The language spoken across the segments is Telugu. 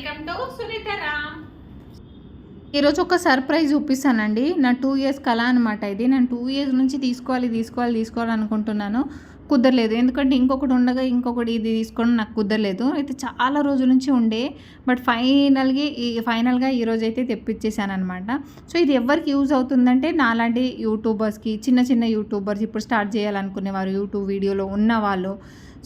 Welcome to Sunitha Ram. ఈరోజు ఒక సర్ప్రైజ్ చూపిస్తానండి. నా టూ ఇయర్స్ కళ అనమాట ఇది. నేను టూ ఇయర్స్ నుంచి తీసుకోవాలి తీసుకోవాలి తీసుకోవాలి అనుకుంటున్నాను. కుదరలేదు. ఎందుకంటే ఇంకొకటి ఉండగా ఇంకొకటి ఇది తీసుకోవడం నాకు కుదరలేదు. అయితే చాలా రోజుల నుంచి ఉండే బట్ ఫైనల్గా ఈ ఫైనల్గా ఈరోజు అయితే తెప్పించేసాను అనమాట సో ఇది ఎవరికి యూజ్ అవుతుందంటే నాలాంటి యూట్యూబర్స్కి చిన్న చిన్న యూట్యూబర్స్ ఇప్పుడు స్టార్ట్ చేయాలనుకునేవారు యూట్యూబ్ వీడియోలో ఉన్న వాళ్ళు.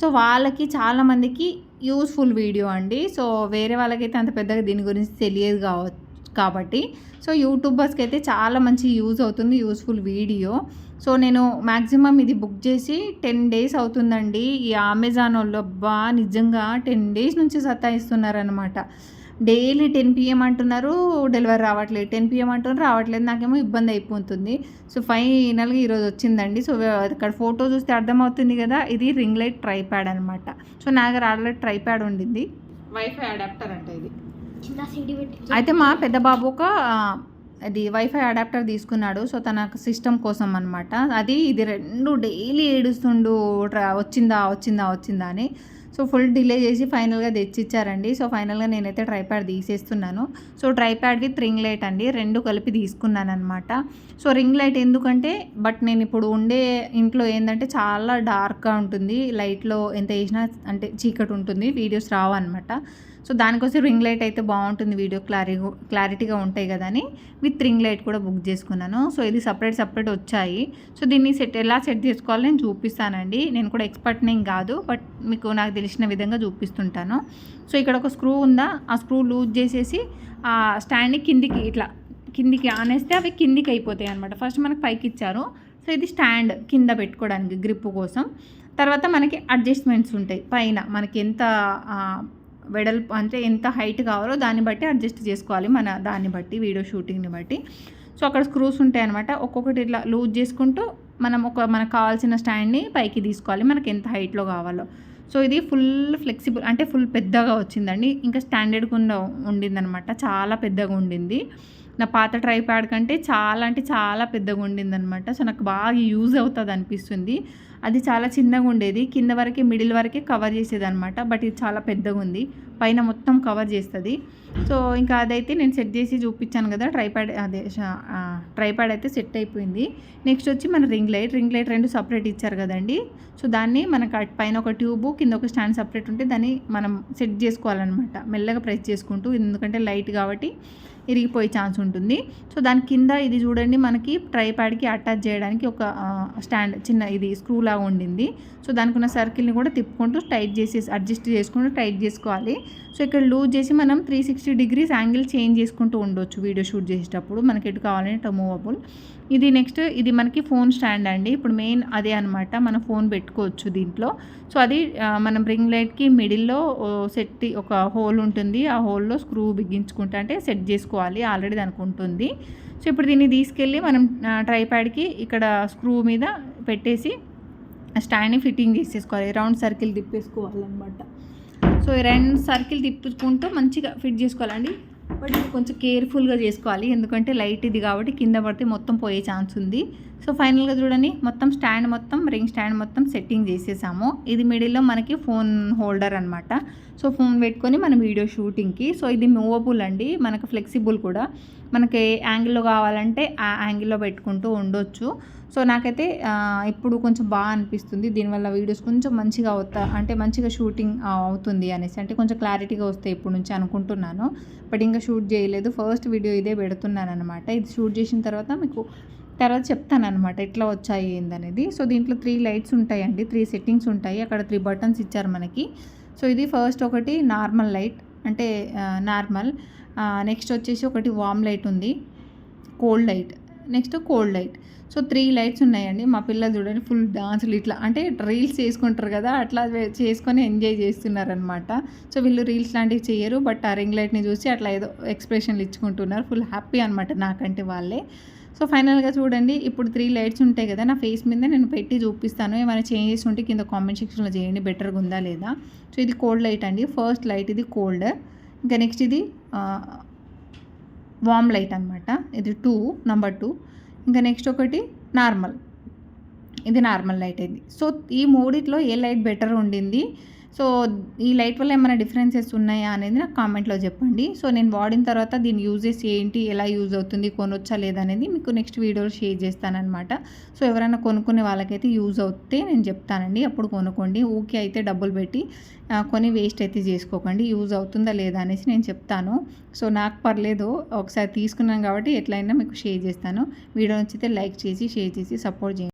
సో వాళ్ళకి చాలామందికి యూస్ఫుల్ వీడియో అండి. సో వేరే వాళ్ళకైతే అంత పెద్దగా దీని గురించి తెలియదు కావచ్చు కాబట్టి. సో యూట్యూబర్స్కి అయితే చాలా మంచి యూజ్ అవుతుంది యూస్ఫుల్ వీడియో. సో నేను మ్యాక్సిమం ఇది బుక్ చేసి టెన్ డేస్ అవుతుందండి. ఈ అమెజాన్ వాళ్ళు బా నిజంగా టెన్ డేస్ నుంచి సతాయిస్తున్నారనమాట డైలీ టెన్ పిఎం అంటున్నారు డెలివరీ రావట్లేదు. టెన్ పిఎం అంటున్నారు రావట్లేదు. నాకేమో ఇబ్బంది అయిపోతుంది. సో ఫైనల్గా ఈరోజు వచ్చిందండి. సో ఇక్కడ ఫోటో చూస్తే అర్థమవుతుంది కదా ఇది రింగ్ లైట్ ట్రైప్యాడ్ అనమాట సో నా దగ్గర ఆల్రెడీ ట్రైప్యాడ్ ఉండింది. వైఫై అడాప్టర్ అంటే ఇది. అయితే మా పెద్ద బాబు ఒక అది వైఫై అడాప్టర్ తీసుకున్నాడు. సో తన సిస్టమ్ కోసం అనమాట అది ఇది రెండు డైలీ ఏడుస్తుండు ట్రా వచ్చిందా వచ్చిందా వచ్చిందా అని. సో ఫుల్ డిలే చేసి ఫైనల్గా తెచ్చిచ్చారండి. సో ఫైనల్గా నేనైతే ట్రైప్యాడ్ తీసేస్తున్నాను. So tripod with ring light అండి. రెండు కలిపి తీసుకున్నాను అనమాట సో రింగ్ లైట్ ఎందుకంటే బట్ నేను ఇప్పుడు ఉండే ఇంట్లో ఏంటంటే చాలా డార్క్గా ఉంటుంది. లైట్లో ఎంత వేసినా అంటే చీకటి ఉంటుంది. వీడియోస్ రావు అనమాట సో దానికోసం రింగ్ లైట్ అయితే బాగుంటుంది వీడియో క్లారి క్లారిటీగా ఉంటాయి కదా అని విత్ రింగ్ లైట్ కూడా బుక్ చేసుకున్నాను. సో ఇది సపరేట్ సపరేట్ వచ్చాయి. సో దీన్ని సెట్ ఎలా సెట్ చేసుకోవాలో నేను చూపిస్తానండి. నేను కూడా ఎక్స్పర్ట్ నేను కాదు బట్ మీకు నాకు తెలిసిన విధంగా చూపిస్తుంటాను. సో ఇక్కడ ఒక స్క్రూ ఉందా? ఆ స్క్రూ లూజ్ చేసేసి ఆ స్టాండ్ని కిందికి ఇట్లా కిందికి ఆనేస్తే అవి కిందికి అయిపోతాయి అనమాట ఫస్ట్ మనకు పైకి ఇచ్చారు. సో ఇది స్టాండ్ కింద పెట్టుకోవడానికి గ్రిప్ కోసం. తర్వాత మనకి అడ్జస్ట్మెంట్స్ ఉంటాయి. పైన మనకి ఎంత వెడల్పు అంటే ఎంత హైట్ కావాలో దాన్ని బట్టి అడ్జస్ట్ చేసుకోవాలి మన దాన్ని బట్టి వీడియో షూటింగ్ని బట్టి. సో అక్కడ స్క్రూస్ ఉంటాయి అనమాట ఒక్కొక్కటి ఇట్లా లూజ్ చేసుకుంటూ మనం ఒక మనకు కావాల్సిన స్టాండ్ని పైకి తీసుకోవాలి మనకి ఎంత హైట్లో కావాలో. సో ఇది ఫుల్ ఫ్లెక్సిబుల్ అంటే ఫుల్ పెద్దగా వచ్చిందండి. ఇంకా స్టాండర్డ్ కుండా ఉండిందనమాట చాలా పెద్దగా ఉండింది. నా పాత ట్రై ప్యాడ్ కంటే చాలా అంటే చాలా పెద్దగా ఉండిందనమాట సో నాకు బాగా యూజ్ అవుతుంది అనిపిస్తుంది. అది చాలా చిన్నగా ఉండేది. కింద వరకే మిడిల్ వరకే కవర్ చేసేది అనమాట బట్ ఇది చాలా పెద్దగా ఉంది. పైన మొత్తం కవర్ చేస్తుంది. సో ఇంకా అదైతే నేను సెట్ చేసి చూపించాను కదా ట్రైప్యాడ్ అదే ట్రైప్యాడ్ అయితే సెట్ అయిపోయింది. నెక్స్ట్ వచ్చి మన రింగ్ లైట్. రింగ్ లైట్ రెండు సపరేట్ ఇచ్చారు కదండి. సో దాన్ని మనకు పైన ఒక ట్యూబ్ కింద ఒక స్టాండ్ సపరేట్ ఉంటే దాన్ని మనం సెట్ చేసుకోవాలన్నమాట. మెల్లగా ప్రెస్ చేసుకుంటూ ఎందుకంటే లైట్ కాబట్టి. ఇరిగిపోయే ఛాన్స్ ఉంటుంది. సో దాని కింద ఇది చూడండి మనకి ట్రై ప్యాడ్కి అటాచ్ చేయడానికి ఒక స్టాండ్ చిన్న ఇది స్క్రూ లాగా ఉండింది. సో దానికి ఉన్న సర్కిల్ని కూడా తిప్పుకుంటూ టైట్ చేసేసి అడ్జస్ట్ చేసుకుంటూ టైట్ చేసుకోవాలి. సో ఇక్కడ లూజ్ చేసి మనం three sixty degrees angle change చేసుకుంటూ ఉండొచ్చు వీడియో షూట్ చేసేటప్పుడు. మనకి ఎటు కావాలంటే మూవబుల్. ఇది నెక్స్ట్ ఇది మనకి ఫోన్ స్టాండ్ అండి. ఇప్పుడు మెయిన్ అదే అనమాట మనం ఫోన్ పెట్టుకోవచ్చు దీంట్లో. సో అది మనం రింగ్ లైట్కి మిడిల్లో సెట్ ఒక హోల్ ఉంటుంది. ఆ హోల్లో స్క్రూ బిగించుకుంటా అంటే సెట్ తీసుకోవాలి ఆల్రెడీ దానికి ఉంటుంది. సో ఇప్పుడు దీన్ని తీసుకెళ్ళి మనం ట్రైప్యాడ్కి ఇక్కడ స్క్రూ మీద పెట్టేసి స్టాండ్ని ఫిట్టింగ్ చేసేసుకోవాలి. రౌండ్ సర్కిల్ తిప్పేసుకోవాలన్నమాట. సో ఈ రెండు సర్కిల్ తిప్పుకుంటూ మంచిగా ఫిట్ చేసుకోవాలండి. బట్ కొంచెం కేర్ఫుల్గా చేసుకోవాలి. ఎందుకంటే లైట్ ఇది కాబట్టి కింద పడితే మొత్తం పోయే ఛాన్స్ ఉంది. సో ఫైనల్గా చూడండి మొత్తం స్టాండ్ మొత్తం రింగ్ స్టాండ్ మొత్తం సెట్టింగ్ చేసేసాము. ఇది మిడిల్లో మనకి ఫోన్ హోల్డర్ అనమాట సో ఫోన్ పెట్టుకొని మనం వీడియో షూటింగ్కి సో ఇది మూవబుల్ అండి. మనకు ఫ్లెక్సిబుల్ కూడా. మనకి ఏ యాంగిల్లో కావాలంటే ఆ యాంగిల్లో పెట్టుకుంటూ ఉండొచ్చు. సో నాకైతే ఇప్పుడు కొంచెం బాగా అనిపిస్తుంది. దీనివల్ల వీడియోస్ కొంచెం మంచిగా అవుతా అంటే మంచిగా షూటింగ్ అవుతుంది అనేసి అంటే కొంచెం క్లారిటీగా వస్తాయి ఇప్పుడు నుంచి అనుకుంటున్నాను. బట్ ఇంకా షూట్ చేయలేదు. ఫస్ట్ వీడియో ఇదే పెడుతున్నాను అనమాట ఇది షూట్ చేసిన తర్వాత మీకు తర్వాత చెప్తానమాట ఎట్లా వచ్చాయి ఏందనేది. సో దీంట్లో త్రీ లైట్స్ ఉంటాయండి త్రీ సెట్టింగ్స్ ఉంటాయి. అక్కడ త్రీ బటన్స్ ఇచ్చారు మనకి. సో ఇది ఫస్ట్ ఒకటి నార్మల్ లైట్ అంటే నార్మల్. నెక్స్ట్ వచ్చేసి ఒకటి వామ్ లైట్ ఉంది. Cold light. Next cold light. So three lights ఉన్నాయండి. మా పిల్లలు చూడండి ఫుల్ డాన్సులు ఇట్లా. అంటే రీల్స్ చేసుకుంటారు కదా అట్లా చేసుకొని ఎంజాయ్ చేస్తున్నారనమాట సో వీళ్ళు రీల్స్ లాంటివి చేయరు బట్ ఆ రింగ్ లైట్ని చూసి అట్లా ఏదో ఎక్స్ప్రెషన్లు ఇచ్చుకుంటున్నారు. ఫుల్ హ్యాపీ అనమాట నాకంటే వాళ్ళే. సో ఫైనల్గా చూడండి ఇప్పుడు త్రీ లైట్స్ ఉంటాయి కదా నా ఫేస్ మీద నేను పెట్టి చూపిస్తాను. ఏమైనా చేంజెస్ ఉంటే కింద కామెంట్ సెక్షన్లో చేయండి బెటర్గా ఉందా లేదా. సో ఇది కోల్డ్ లైట్ అండి. ఫస్ట్ లైట్ ఇది కోల్డ్. ఇంకా నెక్స్ట్ ఇది వామ్ లైట్ అనమాట ఇది టూ నెంబర్ టూ ఇంకా నెక్స్ట్ ఒకటి నార్మల్. ఇది నార్మల్ లైట్ అయింది సో ఈ మూడిట్లో ఏ లైట్ బెటర్ ఉండింది? సో ఈ లైట్ వల్ల ఏమైనా డిఫరెన్సెస్ ఉన్నాయా అనేది నాకు కామెంట్లో చెప్పండి. సో నేను వాడిన తర్వాత దీని యూజెస్ ఏంటి ఎలా యూజ్ అవుతుంది కొనొచ్చా లేదనేది మీకు నెక్స్ట్ వీడియోలో షేర్ చేస్తానమాట సో ఎవరైనా కొనుక్కునే వాళ్ళకైతే యూజ్ అవుతే నేను చెప్తానండి. అప్పుడు కొనుక్కోండి. ఊకే అయితే డబ్బులు పెట్టి కొని వేస్ట్ అయితే చేసుకోకండి. యూజ్ అవుతుందా లేదా అనేసి నేను చెప్తాను. సో నాకు పర్లేదు. ఒకసారి తీసుకున్నాను కాబట్టి ఎట్లయినా మీకు షేర్ చేస్తాను. వీడియో నచ్చితే లైక్ చేసి షేర్ చేసి సపోర్ట్ చేయండి.